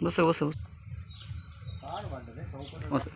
no. Sé no sé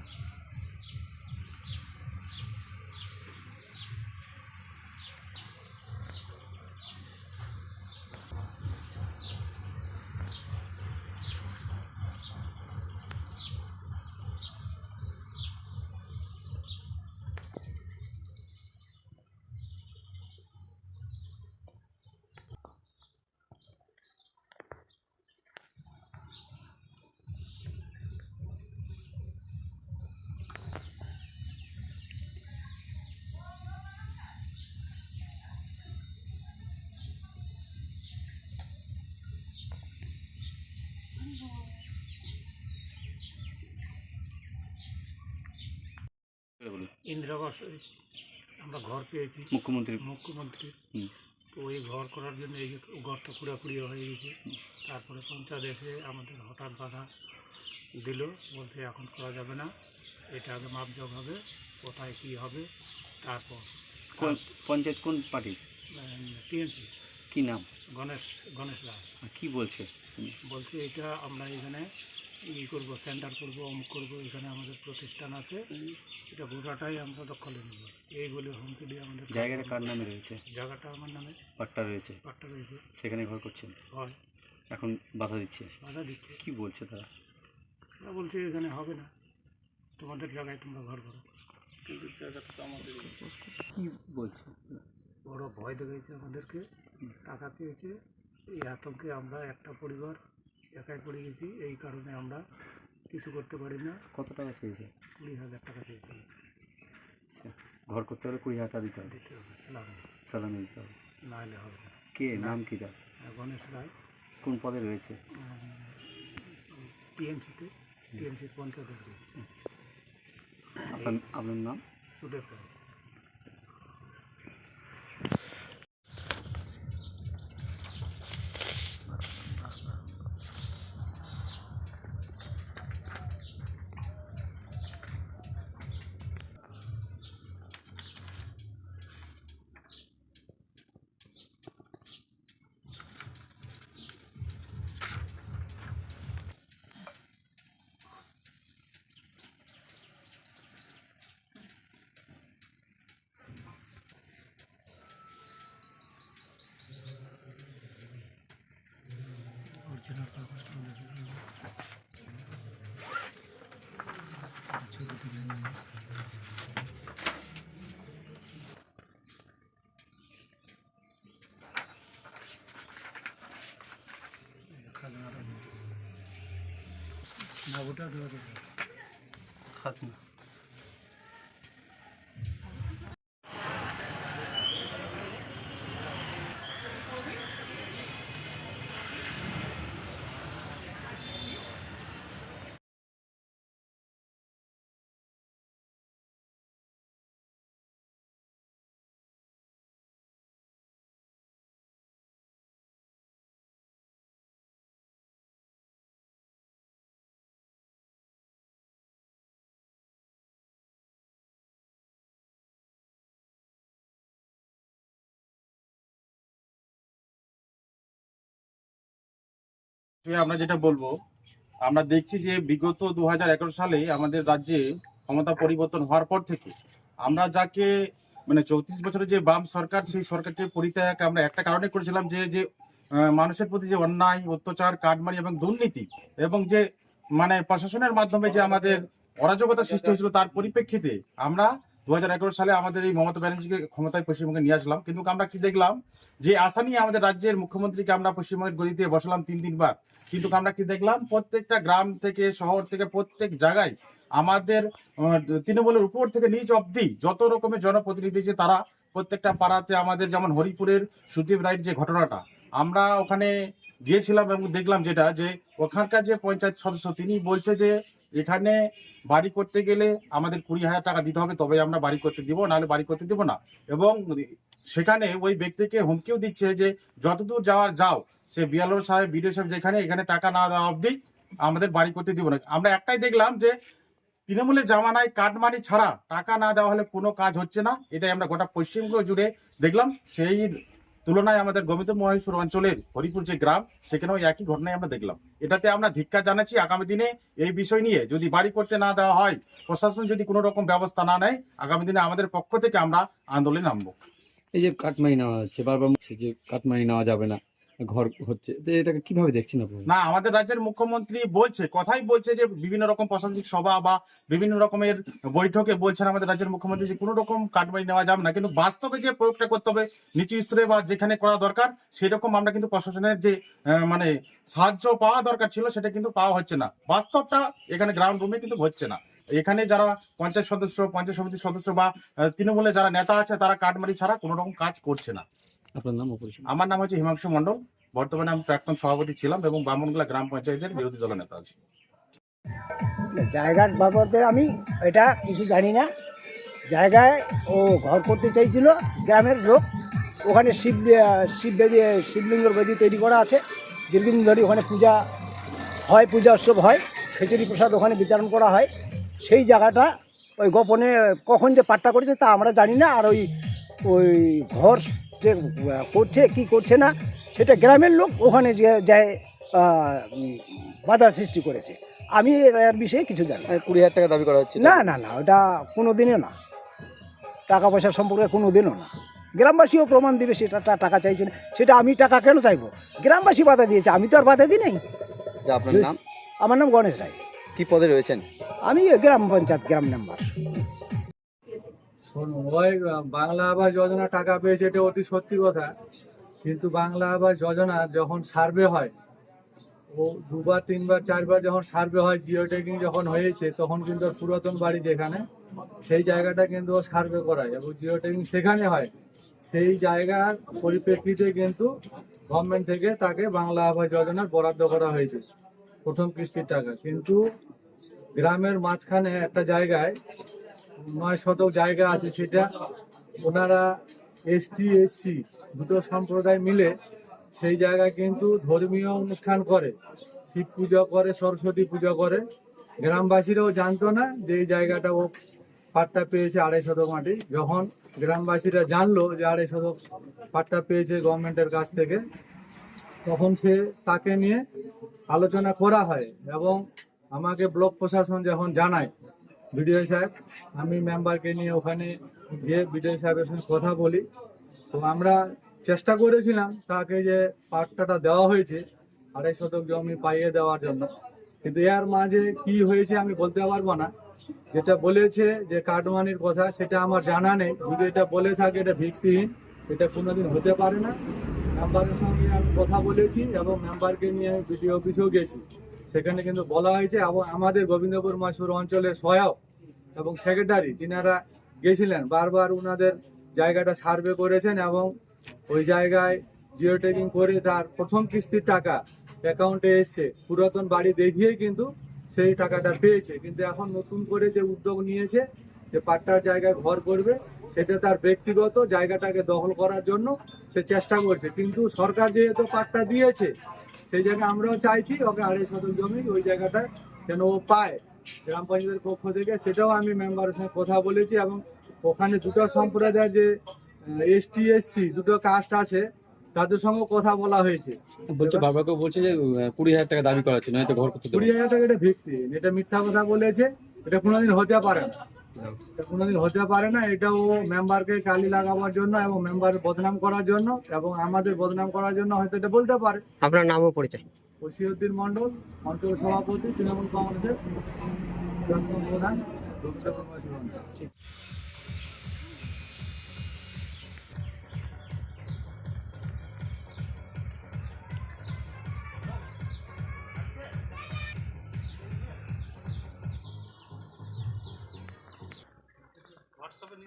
Indira আবাস আমরা ঘর পেয়েছি। মুখ্যমন্ত্রী। মুখ্যমন্ত্রী। তো ওই ঘর করার জন্য এই যে ঘরটা খুঁড়াখুড়ি হয়ে গেছে। তারপরে পঞ্চায়েত এসে আমাদের হঠাৎ বাধা দিল বলছে এখন করা যাবে না। এটা আগে মাপজোক হবে কোথায় কী হবে তারপর। কোন পঞ্চায়েত কোন পার্টি? টিএমসি। কি নাম? গণেশ গণেশ রায়। কি বলছে? বলছে এটা আমরা এখানে ই করব সেন্টার করব অমুক করব এখানে আমাদের প্রতিষ্ঠান আছে। এটা গোটাটাই আমরা দখলে নেব। এই বলে হুমকি দিয়ে আমাদের জায়গাটা কার নামে রয়েছে? জায়গাটা আমার নামে। পাট্টা রয়েছে? পাট্টা রয়েছে। সেখানে ঘর করছেন? হয়। এখন বাধা দিচ্ছে? বাধা দিচ্ছে। কি বলছে তারা? তারা বলছে এখানে হবে না। তোমাদের জায়গায় তোমরা ঘর করো। কিন্তু জায়গাটা তো আমাদের কি বলছে? বড় ভয় দেখাইছে আমাদেরকে। টাকা চেয়েছে। এই আতঙ্কে আমরা একটা পরিবার একাই পড়ে গেছি এই কারণে আমরা কিছু করতে পারি না। কত টাকা চেয়েছে? কুড়ি হাজার টাকা চেয়েছি। আচ্ছা ঘর করতে হলে কুড়ি হাজার টাকা দিতে হবে। দিতে হবে সালাম। সালামি দিতে হবে। না হলে হবে না। কে? নাম কি তার? গণেশ রায়। কোন পদে রয়েছে? টিএমসিতে টিএমসি পঞ্চায়েত আপনার আপনার নাম? সুদেব রায়। না ওটা দেওয়া আমরা যেটা বলব, আমরা দেখছি যে বিগত দু হাজার এগারো সালে আমাদের রাজ্যে ক্ষমতা পরিবর্তন হওয়ার পর থেকে আমরা যাকে মানে চৌত্রিশ বছরের যে বাম সরকার, সেই সরকারকে পরিত্যাগ আমরা একটা কারণে করেছিলাম যে যে মানুষের প্রতি যে অন্যায়, অত্যাচার কাটমারি এবং দুর্নীতি এবং যে মানে প্রশাসনের মাধ্যমে যে আমাদের অরাজকতা সৃষ্টি হয়েছিল তার পরিপ্রেক্ষিতে আমরা দু সালে আমাদের এই মমতা ব্যানার্জিকে ক্ষমতায় পশ্চিমবঙ্গে নিয়ে আসলাম। কিন্তু আমরা কি দেখলাম? যে আশা নিয়ে আমাদের রাজ্যের মুখ্যমন্ত্রীকে আমরা পশ্চিমবঙ্গের গলিতে বসালাম তিন তিনবার কিন্তু আমরা কি দেখলাম? প্রত্যেকটা গ্রাম থেকে, শহর থেকে, প্রত্যেক জায়গায় আমাদের তৃণমূলের উপর থেকে নিচ অবধি যত রকমের জনপ্রতিনিধি যে তারা প্রত্যেকটা পাড়াতে আমাদের যেমন হরিপুরের সুদীপ রায়ের যে ঘটনাটা, আমরা ওখানে গিয়েছিলাম এবং দেখলাম যেটা, যে ওখানকার যে পঞ্চায়েত সদস্য, তিনি বলছে যে এখানে বাড়ি করতে গেলে আমাদের কুড়ি হাজার টাকা দিতে হবে তবে আমরা বাড়ি করতে দিব, নাহলে বাড়ি করতে দিব না। এবং সেখানে ওই ব্যক্তিকে হুমকিও দিচ্ছে যে, যতদূর যাওয়ার যাও। সে বিয়ালোর সাহেব, বিডিও সাহেব যেখানে, এখানে টাকা না দেওয়া অবধি আমাদের বাড়ি করতে দিব না। আমরা একটাই দেখলাম যে, তৃণমূলের জামানায় কাটমানি ছাড়া টাকা না দেওয়া হলে কোনো কাজ হচ্ছে না। এটাই আমরা গোটা পশ্চিমবঙ্গ জুড়ে দেখলাম। সেই তুলনায় আমাদের গোবিন্দ মহেশ্বর অঞ্চলের হরিপুর যে গ্রাম, সেখানেও একই ঘটনায় আমরা দেখলাম। এটাতে আমরা ধিক্ষা জানাচ্ছি, আগামী দিনে এই বিষয় নিয়ে যদি বাড়ি করতে না দেওয়া হয়, প্রশাসন যদি কোনো রকম ব্যবস্থা না নেয়, আগামী দিনে আমাদের পক্ষ থেকে আমরা আন্দোলনে নামবো। এই যে কাটমানি নেওয়া হচ্ছে, বারবার যে কাটমানি নেওয়া যাবে না। ঘর হচ্ছে। এটাকে কীভাবে দেখছেন আপনি? না, আমাদের রাজ্যের মুখ্যমন্ত্রী বলছে, কথাই বলছে যে বিভিন্ন রকম প্রশাসনিক সভা বা বিভিন্ন রকমের বৈঠকে বলছেন আমাদের রাজ্যের মুখ্যমন্ত্রী যে কোনো রকম কাটমানি নেওয়া যাবে না। কিন্তু বাস্তবে যে প্রয়োগটা করতে হবে, নিচু স্তরে বা যেখানে করা দরকার, সেরকম আমরা কিন্তু প্রশাসনের যে মানে সাহায্য পাওয়া দরকার ছিল, সেটা কিন্তু পাওয়া হচ্ছে না। বাস্তবটা এখানে গ্রাউন্ড রুমে কিন্তু হচ্ছে না। এখানে যারা পঞ্চায়েত সদস্য, পঞ্চায়েত সমিতির সদস্য বা তৃণমূলে যারা নেতা আছে, তারা কাটমারি ছাড়া কোনো রকম কাজ করছে না। আপনার নাম ও পরিচয়। আমার নাম হচ্ছে হিমাংশু মণ্ডল। বর্তমানে আমি প্রাক্তন সভাপতি ছিলাম এবং বামনগোলা গ্রাম পঞ্চায়েতের বিরোধী দলের নেতা আছি। জায়গার বাবদে আমি এটা কিছু জানি না। জায়গায় ও ঘর করতে চাইছিল গ্রামের লোক। ওখানে শিব শিব বেদি শিবলিঙ্গর বেদি তৈরি করা আছে। দীর্ঘদিন ধরে ওখানে পূজা হয় পূজা উৎসব হয়। খিচুড়ি প্রসাদ ওখানে বিতরণ করা হয়। সেই জায়গাটা ওই গোপনে কখন যে পাট্টা করেছে তা আমরা জানি না। আর ওই ওই ঘর যে করছে কি করছে না সেটা গ্রামের লোক ওখানে যে যায় বাধা সৃষ্টি করেছে। আমি এর বিষয়ে কিছু জানি কুড়ি হাজার টাকা দাবি করা হচ্ছে। না না না ওটা কোনো দিনও না। টাকা পয়সা সম্পর্কে কোনো দিনও না। গ্রামবাসীও প্রমাণ দিবে সেটা টাকা চাইছে না। সেটা আমি টাকা কেন চাইব? গ্রামবাসী বাধা দিয়েছে আমি তো আর বাধা দিই নাই। আপনার নাম? আমার নাম গণেশ রায়। কি পদে রয়েছেন? আমি গ্রাম পঞ্চায়েত গ্রাম মেম্বার বাংলা আবাস যোজনা টাকা পেয়েছে এটা অতি সত্যি কথা। কিন্তু বাংলা আবাস যোজনা যখন সার্ভে হয়, ও দুবার, তিনবার, চারবার যখন সার্ভে হয়, জিও ট্যাগিং যখন হয়েছে, তখন কিন্তু পুরাতন বাড়ি যেখানে, সেই জায়গাটা কিন্তু ও সার্ভে করায়। এবং জিও ট্যাগিং সেখানে হয়, সেই জায়গার পরিপ্রেক্ষিতে কিন্তু গভর্নমেন্ট থেকে তাকে বাংলা আবাস যোজনার বরাদ্দ করা হয়েছে, প্রথম কিস্তির টাকা। কিন্তু গ্রামের মাঝখানে একটা জায়গায় নয় শতক জায়গা আছে সেটা। ওনারা এসটি এসসি দুটো সম্প্রদায় মিলে সেই জায়গায় কিন্তু ধর্মীয় অনুষ্ঠান করে। শিব পূজা করে, সরস্বতী পুজো করে। গ্রামবাসীরাও জানতো না যে এই জায়গাটা ও পাট্টা পেয়েছে আড়াই শতক মাটি। যখন গ্রামবাসীরা জানলো যে আড়াই শতক পাট্টা পেয়েছে গভর্নমেন্টের কাছ থেকে, তখন সে তাকে নিয়ে আলোচনা করা হয় এবং আমাকে ব্লক প্রশাসন যখন জানায় বিডিও সাহেব, আমি মেম্বারকে নিয়ে ওখানে গিয়ে বিডিও সাহেবের সঙ্গে কথা বলি। তো আমরা চেষ্টা করেছিলাম তাকে যে পাট্টাটা দেওয়া হয়েছে, আড়াই শতক জমি পাইয়ে দেওয়ার জন্য। কিন্তু এর মাঝে কি হয়েছে আমি বলতে পারব না। যেটা বলেছে যে কাটমানির কথা, সেটা আমার জানা নেই। যদি এটা বলে থাকে, এটা ভিত্তিহীন। এটা কোনোদিন হতে পারে না। মেম্বারের সঙ্গে আমি কথা বলেছি এবং মেম্বারকে নিয়ে আমি বিডিও অফিসেও গেছি। সেখানে কিন্তু বলা হয়েছে আমাদের গোবিন্দপুর মাসপুর অঞ্চলের সহায়ক এবং সেক্রেটারি তিনারা গেছিলেন, বারবার ওনাদের জায়গাটা সার্ভে করেছেন এবং ওই জায়গায় জিও করে তার প্রথম কিস্তির টাকা অ্যাকাউন্টে এসছে। পুরাতন বাড়ি দেখিয়েই কিন্তু সেই টাকাটা পেয়েছে। কিন্তু এখন নতুন করে যে উদ্যোগ নিয়েছে যে পাট্টার জায়গায় ঘর করবে সেটা তার ব্যক্তিগত জায়গাটাকে দখল করার জন্য সে চেষ্টা করছে। কিন্তু সরকার যেহেতু পাট্টা দিয়েছে সেই জায়গায় আমরাও চাইছি ওকে আড়াই শতক জমি ওই জায়গাটা যেন ও পায়। গ্রাম পঞ্চায়েতের পক্ষ থেকে সেটাও আমি মেম্বারের সঙ্গে কথা বলেছি এবং ওখানে দুটো সম্প্রদায়ের যে এসটি এসসি দুটো কাস্ট আছে তাদের সঙ্গে কথা বলা হয়েছে। বলছে বাবাকে বলছে যে কুড়ি হাজার টাকা দাবি করা হচ্ছে নয়তো ঘর করতে কুড়ি হাজার টাকা এটা ভিত্তি এটা মিথ্যা কথা বলেছে এটা কোনোদিন হতে পারে না। এটা কোনোদিন হতে পারে না এটা ও মেম্বারকে কালি লাগাবার জন্য এবং মেম্বার বদনাম করার জন্য এবং আমাদের বদনাম করার জন্য হয়তো এটা বলতে পারে। আপনার নামও ও পরিচয়। ওসিউদ্দিন মন্ডল অঞ্চল সভাপতি তৃণমূল কংগ্রেসের প্রধান Ano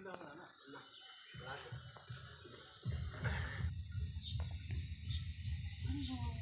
ba?